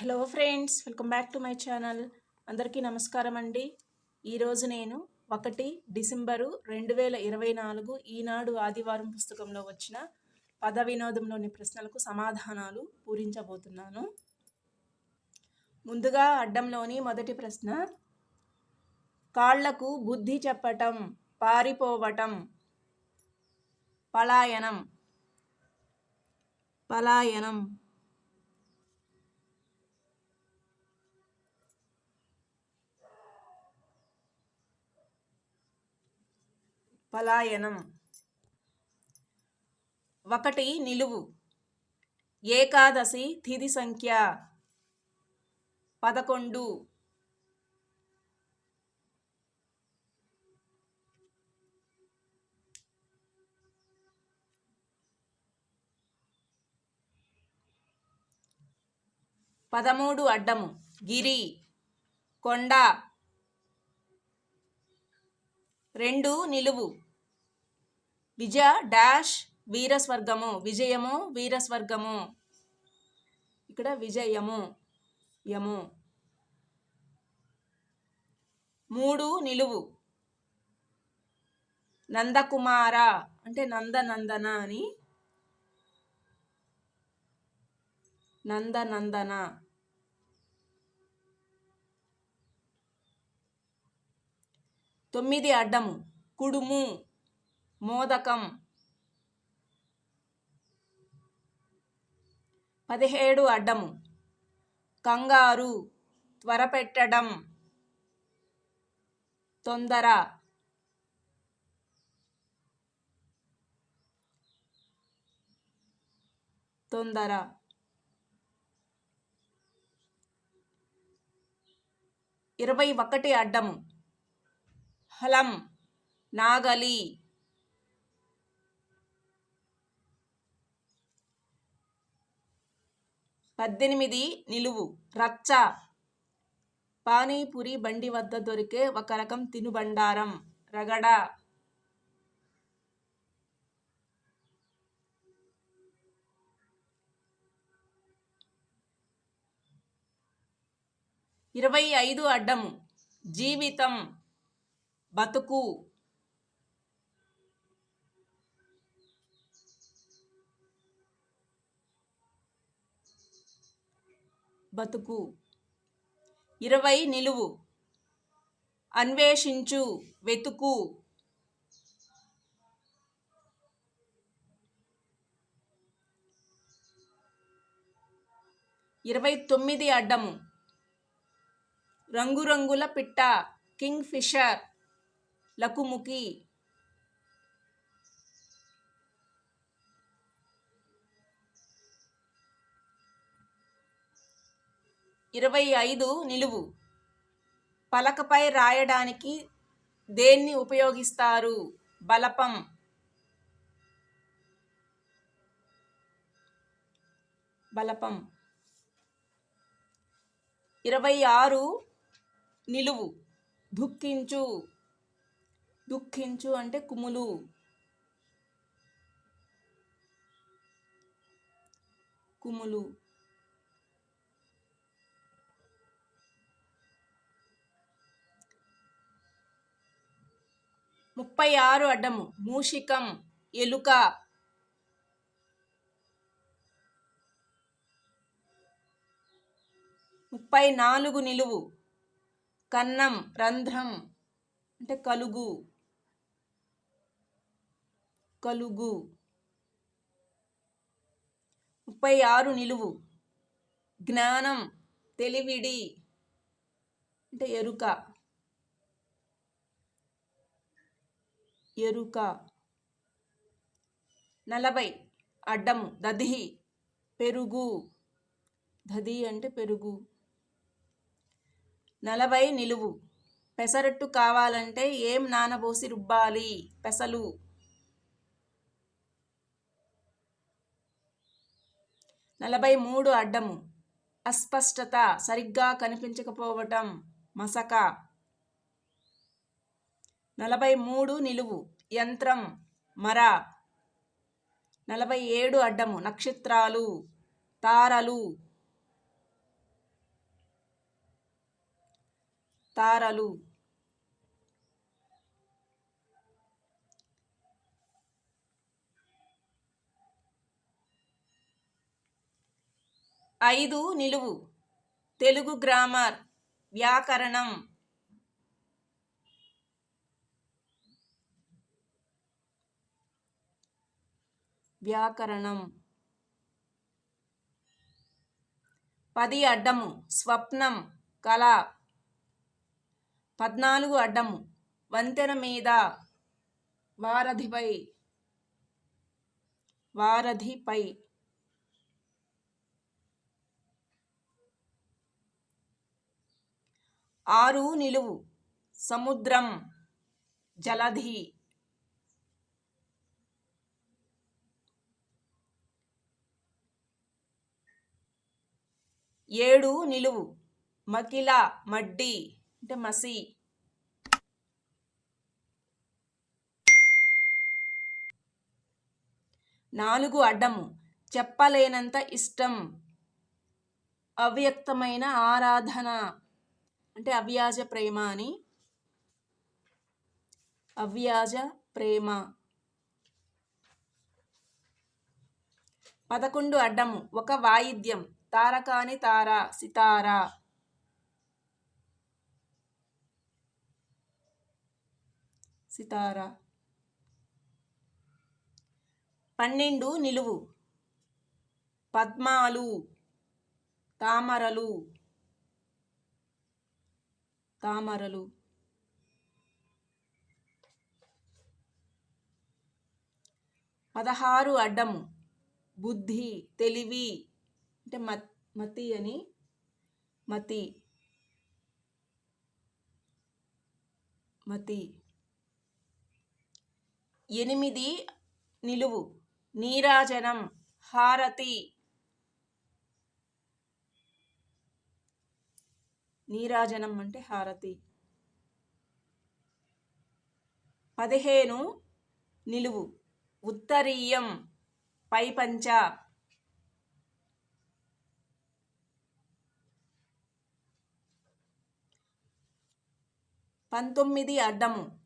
Hello friends welcome back to my channel. అందరికీ నమస్కారం అండి. ఈరోజు నేను ఒకటి డిసెంబరు రెండు వేల ఇరవై నాలుగు ఈనాడు ఆదివారం పుస్తకంలో వచ్చిన పద వినోదంలోని ప్రశ్నలకు సమాధానాలు పూరించబోతున్నాను. ముందుగా అడ్డంలోని మొదటి ప్రశ్న కాళ్ళకు బుద్ధి చెప్పటం పారిపోవటం పలాయనం. పలాయనం. పలాయనం. ఒకటి నిలువు. ఏకాదశి తిథి సంఖ్య. పదకొండు. పదమూడు అడ్డము. గిరి. కొండ. రెండు నిలువు. విజయ డాష్ వీరస్వర్గము. విజయము వీరస్వర్గము. ఇక్కడ విజయము యము. మూడు నిలువు. నందకుమార అంటే నందనందన అని. నందనందన. తొమ్మిది అడ్డము కుడుము మోదకం. పదిహేడు అడ్డము కంగారు త్వరపెట్టడం. తొందర. తొందర. ఇరవై ఒకటి అడ్డము హలం నాగలి. పద్దెనిమిది నిలువు రచ్చ. పానీపూరి బండి వద్ద దొరికే ఒక రకం తినుబండారం రగడ. ఇరవై ఐదు అడ్డం జీవితం. బతుకు. బతుకు. ఇరవై నిలువు. అన్వేషించు వెతుకు. ఇరవై తొమ్మిది అడ్డము. రంగురంగుల పిట్ట. King fissure. లకుముకి ఇరవై ఐదు నిలువు. పలకపై రాయడానికి దేన్ని ఉపయోగిస్తారు? బలపం. బలపం. ఇరవై ఆరు నిలువు. దుఃఖించు. దుఃఖించు అంటే కుములు. కుములు. ముప్పై ఆరు అడ్డము. మూషికం ఎలుక. ముప్పై నాలుగు నిలువు. కన్నం రంధ్రం అంటే కలుగు. కలుగు. ముప్పై ఆరు నిలువు. జ్ఞానం తెలివిడి. అంటే ఎరుక. ఎరుక. నలభై అడ్డము. దధి పెరుగు. దధి అంటే పెరుగు. నలభై నిలువు. పెసరట్టు కావాలంటే ఏం నానబోసి రుబ్బాలి? పెసలు. నలభై మూడు అడ్డము. అస్పష్టత సరిగ్గా కనిపించకపోవటం మసక. నలభై మూడు నిలువు. యంత్రం మర. నలభై ఏడు అడ్డము. నక్షత్రాలు తారలు. తారలు. ఐదు నిలువు. తెలుగు గ్రామర్ వ్యాకరణం. వ్యాకరణం. పది అడ్డము. స్వప్నం. కళ. పద్నాలుగు అడ్డము. వంతెన మీద. వారధిపై. వారధిపై. ఆరు నిలువు. సముద్రం జలధి. ఏడు నిలువు. మకిల మడ్డి అంటే మసి. నాలుగు అడ్డము. చెప్పలేనంత ఇష్టం. అవ్యక్తమైన ఆరాధన. అంటే అవ్యాజ ప్రేమ అని. అవ్యాజ ప్రేమ. పదకొండు అడ్డము. ఒక వాయిద్యం. తారకాని తార సితార. సితార. పన్నెండు నిలువు. పద్మాలు. తామరలు. తామరలు. పదహారు అడ్డము. బుద్ధి తెలివి అంటే మత్ మతి అని మతి. మతి. ఎనిమిది నిలువు. నీరాజనం. హారతి. నీరాజనం అంటే హారతి. పదిహేను నిలువు. ఉత్తరీయం పైపంచ. పంతొమ్మిది అడ్డము.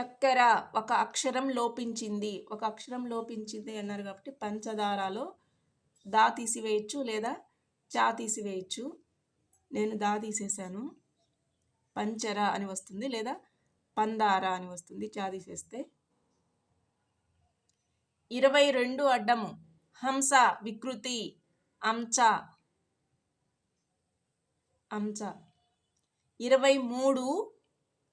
చక్కెర ఒక అక్షరం లోపించింది. ఒక అక్షరం లోపించింది అన్నారు కాబట్టి పంచదారలో దా తీసివేయచ్చు లేదా చా తీసివేయచ్చు. నేను దా తీసేసాను. పంచర అని వస్తుంది లేదా పందార అని వస్తుంది. చా తీసేస్తే. ఇరవై రెండు అడ్డము. హంస వికృతి అంచ. అంచ. ఇరవై మూడు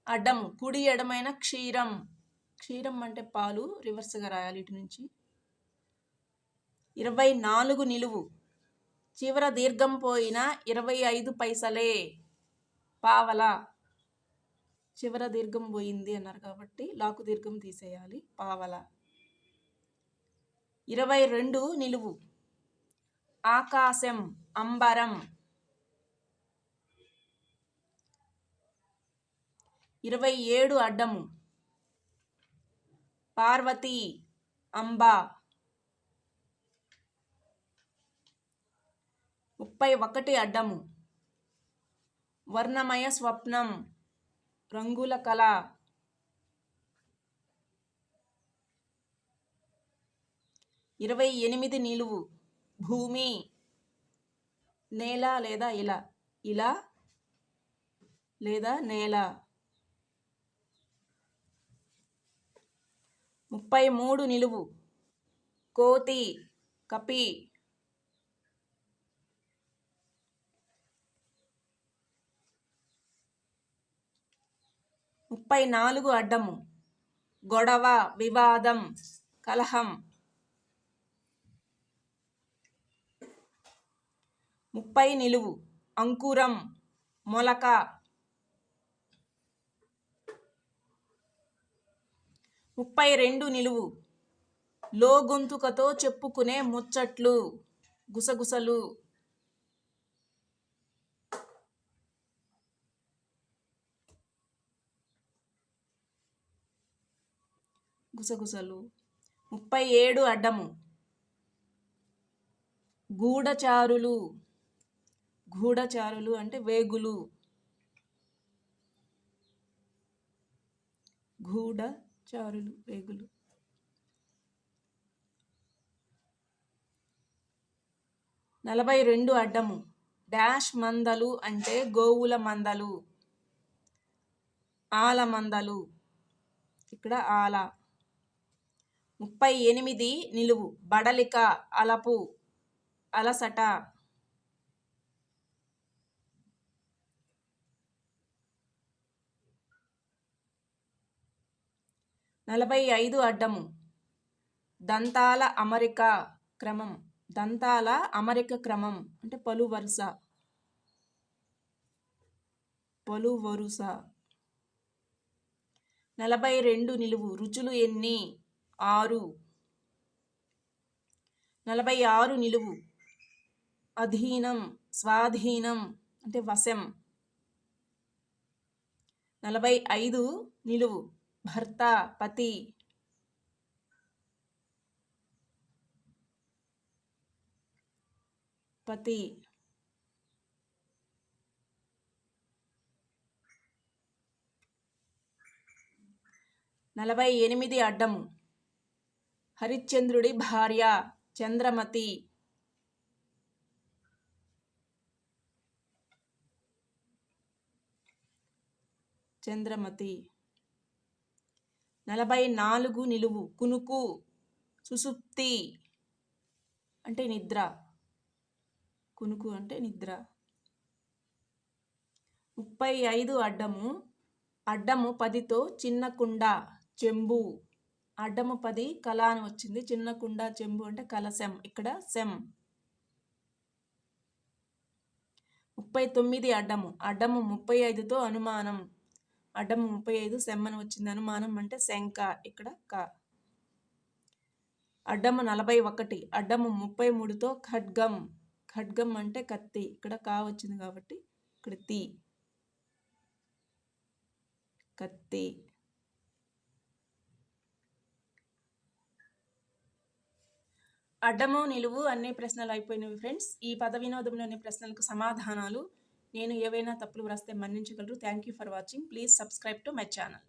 అడ్డం కుడి ఎడమైన క్షీరం. క్షీరం అంటే పాలు. రివర్స్గా రాయాలి ఇటు నుంచి. ఇరవై నాలుగు నిలువు. చివర దీర్ఘం పోయిన ఇరవై ఐదు పైసలే. పావల. చివర దీర్ఘం పోయింది అన్నారు కాబట్టి లాకు దీర్ఘం తీసేయాలి. పావల. ఇరవై రెండు నిలువు. ఆకాశం అంబరం. ఇరవై ఏడు అడ్డము. పార్వతి అంబ. ముప్పై ఒకటి అడ్డము. వర్ణమయ స్వప్నం రంగుల కళ. ఇరవై ఎనిమిది నిలువు. భూమి నేల లేదా ఇలా. ఇలా లేదా నేల. ముప్పై మూడు నిలువు. కోతి కపి. ముప్పై నాలుగు అడ్డము. గొడవ వివాదం కలహం. ముప్పై నిలువు. అంకురం మొలక. ముప్పై రెండు నిలువు. లో గొంతుకతో చెప్పుకునే ముచ్చట్లు గుసగుసలు. గుసగుసలు. ముప్పై ఏడు అడ్డము. గూఢచారులు. గూఢచారులు అంటే వేగులు. గూఢచారులు వేగులు. నలభై రెండు అడ్డము. డాష్ మందలు అంటే గోవుల మందలు. ఆల మందలు. ఇక్కడ ఆల. ముప్పై ఎనిమిది నిలువు బడలిక అలపు అలసట. నలభై ఐదు అడ్డము. దంతాల అమరిక క్రమం. దంతాల అమరిక క్రమం. అంటే పలు వరుస. పలు వరుస. నలభై రెండు నిలువు రుచులు ఎన్ని? ఆరు. నలభై ఆరు నిలువు. అధీనం స్వాధీనం అంటే వశం. నలభై ఐదు నిలువు. భర్త పతి. పతి. నలభై ఎనిమిది అడ్డము. హరిశ్చంద్రుడి భార్య చంద్రమతి. చంద్రమతి. నలభై నాలుగు నిలువు కునుకు సుసుప్తి అంటే నిద్ర. కునుకు అంటే నిద్ర. ముప్పై ఐదు అడ్డము అడ్డము పదితో చిన్న కుండ చెంబు. అడ్డము పది కళ అని వచ్చింది. చిన్న కుండ చెంబు అంటే కలశం ఇక్కడ సెమ్ ముప్పై తొమ్మిది అడ్డము. అడ్డము ముప్పై ఐదుతో అనుమానం. అడ్డము ముప్పై ఐదు సెమ్ అని వచ్చింది. అనుమానం అంటే శంక ఇక్కడ క. అడ్డము నలభై ఒకటి. అడ్డము ముప్పై మూడుతో ఖడ్గం. ఖడ్గం అంటే కత్తి. ఇక్కడ కా వచ్చింది కాబట్టి ఇక్కడ తీ. కత్తి. అడ్డము నిలువు అన్ని ప్రశ్నలు అయిపోయినవి ఫ్రెండ్స్. ఈ పద వినోదంలోని ప్రశ్నలకు సమాధానాలు నేను ఏవైనా తప్పులు వ్రాస్తే మన్నించగలరు. Thank you for watching. Please subscribe to my channel.